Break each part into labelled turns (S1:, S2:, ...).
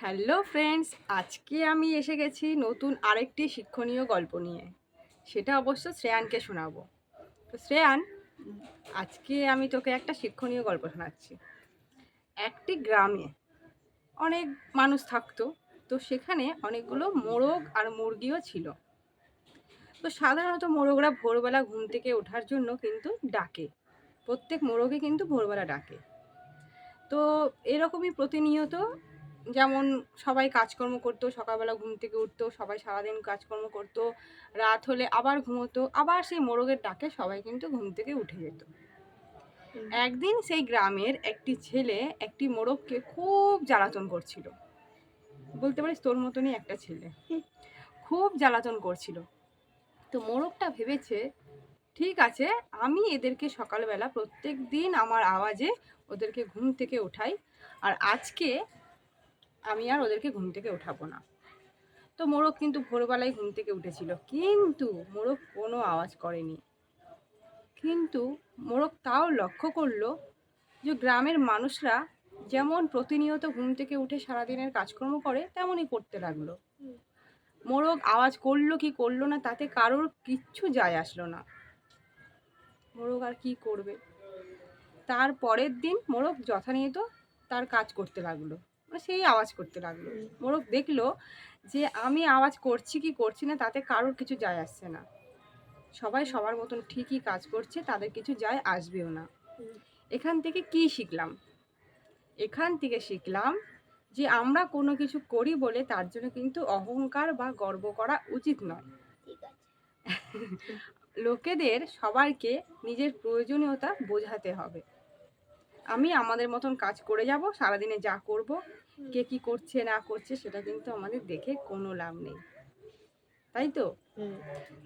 S1: Hello friends, আজকে আমি এসে গেছি নতুন আরেকটি শিক্ষণীয় গল্প নিয়ে। সেটা অবশ্য শ্রেয়ানকে শোনাবো। তো শ্রেয়ান, আজকে আমি তোকে একটা শিক্ষণীয় গল্প শোনাচ্ছি। একটি গ্রামে অনেক মানুষ থাকতো, তো সেখানে অনেকগুলো মোরগ আর মুরগিও ছিল। তো সাধারণত মোরগরা ভোরবেলা ঘুম থেকে ওঠার জন্য কিন্তু ডাকে। প্রত্যেক মোরগে কিন্তু ভোরবেলা ডাকে। তো এরকমই প্রতিনিয়ত যেমন সবাই কাজকর্ম করতো সকালবেলা ঘুম থেকে উঠতো সবাই সারাদিন কাজকর্ম করতো রাত হলে আবার ঘুমোতো আবার সেই মোরগের ডাকে সবাই কিন্তু ঘুম থেকে উঠে যেত। একদিন সেই গ্রামের একটি ছেলে একটি মোরগকে খুব জ্বালাতন করছিল। বলতে পারিস তোর মতনই একটা ছেলে। খুব জ্বালাতন করছিল। তো মোরগটা ভেবেছে ঠিক আছে আমি এদেরকে সকালবেলা প্রত্যেক দিন আমার আওয়াজে ওদেরকে ঘুম থেকে ওঠাই আর আজকে আমি আর ওদেরকে ঘুম থেকে ওঠাবো না। তো মোরগ কিন্তু ভোরবেলায় ঘুম থেকে উঠেছিল। কিন্তু মোরগ কোনো আওয়াজ করেনি। কিন্তু মোরগ তাও লক্ষ্য করল যে গ্রামের মানুষরা যেমন প্রতিনিয়ত ঘুম থেকে উঠে সারাদিনের কাজকর্ম করে, তেমনই করতে লাগল। মোরগ আওয়াজ করল কি করল না, তাতে কারোর কিচ্ছু যায় আসলো না। মোরগ আর কি করবে? তার পরের দিন মোরগ যথানিয়ত তার কাজ করতে লাগল। সেই আওয়াজ করতে লাগল। মোরগ দেখল যে আমি আওয়াজ করছি কি করছি না তাতে কারোর কিছু যায় আসছে না। সবাই সবার মতন ঠিকই কাজ করছে তাদের কিছু যায় আসবেও না। এখান থেকে কি শিখলাম? এখান থেকে শিখলাম যে আমরা কোনো কিছু করি বলে তার জন্য কিন্তু অহংকার বা গর্ব করা উচিত নয়। লোকেদের সবাইকে নিজের প্রয়োজনীয়তা বোঝাতে হবে। আমি আমাদের মতন কাজ করে যাব সারাদিনে যা করব কে কি করছে না করছে সেটা কিন্তু আমাদের দেখে কোনো লাভ নেই। তাই তো?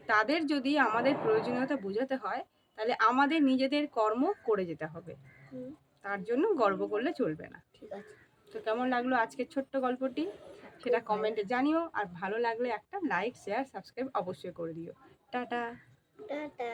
S1: তাদের যদি আমাদের প্রয়োজনীয়তা বোঝাতে হয় তাহলে আমাদের নিজেদের কর্ম করে যেতে হবে। তার জন্য গর্ব করলে চলবে না।
S2: ঠিক আছে।
S1: তো কেমন লাগল আজকের ছোট্ট গল্পটি? সেটা কমেন্টে জানিও আর ভালো লাগলে একটা লাইক শেয়ার সাবস্ক্রাইব অবশ্যই করে দিও। টাটা।
S2: টাটা।